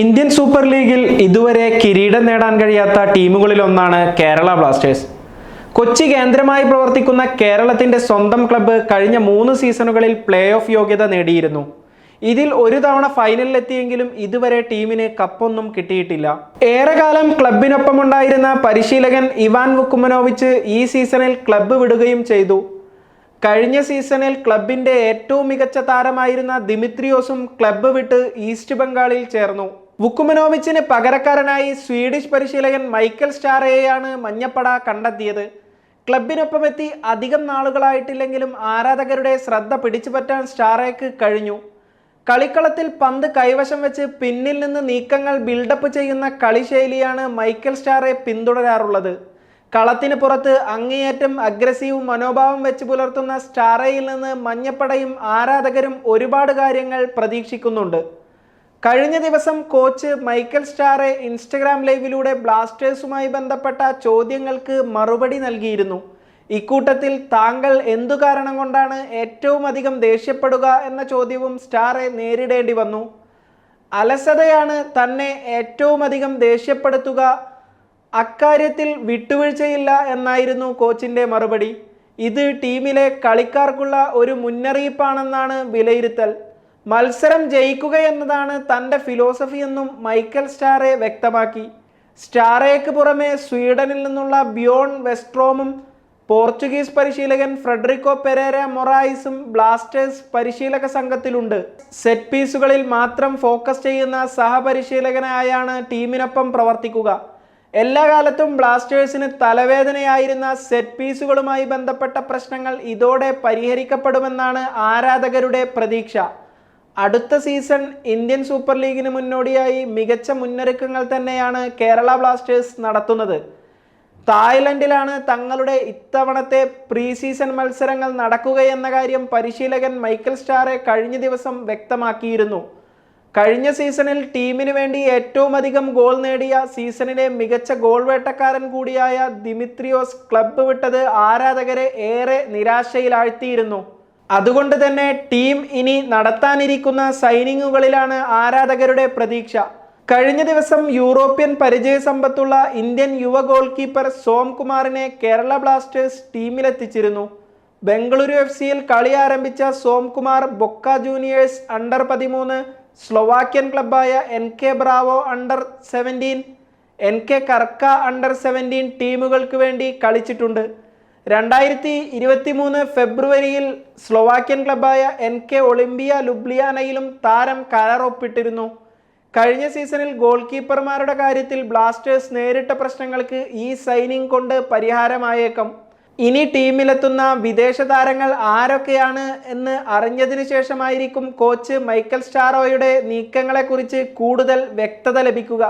Indian super ലീഗിൽ ഇതുവരെ കിരീടം നേടാൻ കഴിയാത്ത ടീമുകളിലൊന്നാണ് കേരള ബ്ലാസ്റ്റേഴ്സ്. കൊച്ചി കേന്ദ്രമായി പ്രവർത്തിക്കുന്ന കേരളത്തിന്റെ സ്വന്തം ക്ലബ്ബ് കഴിഞ്ഞ മൂന്ന് സീസണുകളിൽ പ്ലേ ഓഫ് യോഗ്യത നേടിയിരുന്നു. ഇതിൽ ഒരു തവണ ഫൈനലിലെത്തിയെങ്കിലും ഇതുവരെ ടീമിന് കപ്പൊന്നും കിട്ടിയിട്ടില്ല. ഏറെക്കാലം ക്ലബിനൊപ്പമുണ്ടായിരുന്ന പരിശീലകൻ ഇവാൻ വുക്കുമനോവിച്ച് ഈ സീസണിൽ ക്ലബ്ബ് വിടുകയും ചെയ്തു. കഴിഞ്ഞ സീസണിൽ ക്ലബിന്റെ ഏറ്റവും മികച്ച താരമായിരുന്ന ദിമിത്രിയോസും ക്ലബ്ബ് വിട്ട് ഈസ്റ്റ് ബംഗാളിൽ ചേർന്നു. വുക്കുമനോവിച്ചിന് പകരക്കാരനായി സ്വീഡിഷ് പരിശീലകൻ മൈക്കൽ സ്റ്റാറയെയാണ് മഞ്ഞപ്പട കണ്ടെത്തിയത്. ക്ലബിനൊപ്പമെത്തി അധികം നാളുകളായിട്ടില്ലെങ്കിലും ആരാധകരുടെ ശ്രദ്ധ പിടിച്ചുപറ്റാൻ സ്റ്റാറയ്ക്ക് കഴിഞ്ഞു. കളിക്കളത്തിൽ പന്ത് കൈവശം വെച്ച് പിന്നിൽ നിന്ന് നീക്കങ്ങൾ ബിൽഡപ്പ് ചെയ്യുന്ന കളിശൈലിയാണ് മൈക്കൽ സ്റ്റാറെ പിന്തുടരാറുള്ളത്. കളത്തിന് പുറത്ത് അങ്ങേയറ്റം അഗ്രസീവ് മനോഭാവം വെച്ച് പുലർത്തുന്ന സ്റ്റാറയിൽ നിന്ന് മഞ്ഞപ്പടയും ആരാധകരും ഒരുപാട് കാര്യങ്ങൾ പ്രതീക്ഷിക്കുന്നുണ്ട്. കഴിഞ്ഞ ദിവസം കോച്ച് മൈക്കൽ സ്റ്റാറെ ഇൻസ്റ്റഗ്രാം ലൈവിലൂടെ ബ്ലാസ്റ്റേഴ്സുമായി ബന്ധപ്പെട്ട ചോദ്യങ്ങൾക്ക് മറുപടി നൽകിയിരുന്നു. ഇക്കൂട്ടത്തിൽ താങ്കൾ എന്തു കാരണം കൊണ്ടാണ് ഏറ്റവും അധികം ദേഷ്യപ്പെടുക എന്ന ചോദ്യവും സ്റ്റാറെ നേരിടേണ്ടി വന്നു. അലസതയാണ് തന്നെ ഏറ്റവും അധികം ദേഷ്യപ്പെടുത്തുക അക്കാര്യത്തിൽ വിട്ടുവീഴ്ചയില്ല എന്നായിരുന്നു കോച്ചിന്റെ മറുപടി. ഇത് ടീമിലെ കളിക്കാർക്കുള്ള ഒരു മുന്നറിയിപ്പാണെന്നാണ് വിലയിരുത്തൽ. മത്സരം ജയിക്കുക എന്നതാണ് തന്റെ ഫിലോസഫി എന്നും മൈക്കൽ സ്റ്റാറെ വ്യക്തമാക്കി. സ്റ്റാറേക്ക് പുറമെ സ്വീഡനിൽ നിന്നുള്ള ബിയോൺ വെസ്ട്രോമും പോർച്ചുഗീസ് പരിശീലകൻ ഫ്രെഡറിക്കോ പെരേര മൊറായിസും ബ്ലാസ്റ്റേഴ്സ് പരിശീലക സംഘത്തിലുണ്ട്. സെറ്റ് പീസുകളിൽ മാത്രം ഫോക്കസ് ചെയ്യുന്ന സഹപരിശീലകനായാണ് ടീമിനൊപ്പം പ്രവർത്തിക്കുക. എല്ലാ കാലത്തും ബ്ലാസ്റ്റേഴ്സിന് തലവേദനയായിരുന്ന സെറ്റ് പീസുകളുമായി ബന്ധപ്പെട്ട പ്രശ്നങ്ങൾ ഇതോടെ പരിഹരിക്കപ്പെടുമെന്നാണ് ആരാധകരുടെ പ്രതീക്ഷ. അടുത്ത സീസൺ ഇന്ത്യൻ സൂപ്പർ ലീഗിന് മുന്നോടിയായി മികച്ച മുന്നൊരുക്കങ്ങൾ തന്നെയാണ് കേരള ബ്ലാസ്റ്റേഴ്സ് നടത്തുന്നത്. തായ്ലൻഡിലാണ് തങ്ങളുടെ ഇത്തവണത്തെ പ്രീ സീസൺ മത്സരങ്ങൾ നടക്കുകയെന്ന കാര്യം പരിശീലകൻ മൈക്കൽ സ്റ്റാറെ കഴിഞ്ഞ ദിവസം വ്യക്തമാക്കിയിരുന്നു. കഴിഞ്ഞ സീസണിൽ ടീമിന് വേണ്ടി ഏറ്റവും അധികം ഗോൾ നേടിയ സീസണിലെ മികച്ച ഗോൾ വേട്ടക്കാരൻ കൂടിയായ ദിമിത്രിയോസ് ക്ലബ്ബ് വിട്ടത് ആരാധകരെ ഏറെ നിരാശയിലാഴ്ത്തിയിരുന്നു. അതുകൊണ്ട് തന്നെ ടീം ഇനി നടത്താനിരിക്കുന്ന സൈനിങ്ങുകളിലാണ് ആരാധകരുടെ പ്രതീക്ഷ. കഴിഞ്ഞ ദിവസം യൂറോപ്യൻ പരിചയസമ്പത്തുള്ള ഇന്ത്യൻ യുവ ഗോൾ കീപ്പർ സോം കുമാറിനെ കേരള ബ്ലാസ്റ്റേഴ്സ് ടീമിലെത്തിച്ചിരുന്നു. ബംഗളൂരു എഫ് സിയിൽ കളി ആരംഭിച്ച സോംകുമാർ ബൊക്ക ജൂനിയേഴ്സ് അണ്ടർ പതിമൂന്ന് സ്ലോവാക്യൻ ക്ലബായ N K Bravo under seventeen N K Krka under seventeen ടീമുകൾക്ക് വേണ്ടി കളിച്ചിട്ടുണ്ട്. രണ്ടായിരത്തി ഇരുപത്തി മൂന്ന് ഫെബ്രുവരിയിൽ സ്ലോവാക്യൻ ക്ലബായ എൻ കെ ഒളിമ്പിയ ലുബ്ലിയാനയിലും താരം കരാറൊപ്പിട്ടിരുന്നു. കഴിഞ്ഞ സീസണിൽ ഗോൾ കീപ്പർമാരുടെ കാര്യത്തിൽ ബ്ലാസ്റ്റേഴ്സ് നേരിട്ട പ്രശ്നങ്ങൾക്ക് ഈ സൈനിങ് കൊണ്ട് പരിഹാരമായേക്കും. ഇനി ടീമിലെത്തുന്ന വിദേശ താരങ്ങൾ ആരൊക്കെയാണ് എന്ന് അറിഞ്ഞതിനു ശേഷമായിരിക്കും കോച്ച് മൈക്കൽ സ്റ്റാറോയുടെ നീക്കങ്ങളെക്കുറിച്ച് കൂടുതൽ വ്യക്തത ലഭിക്കുക.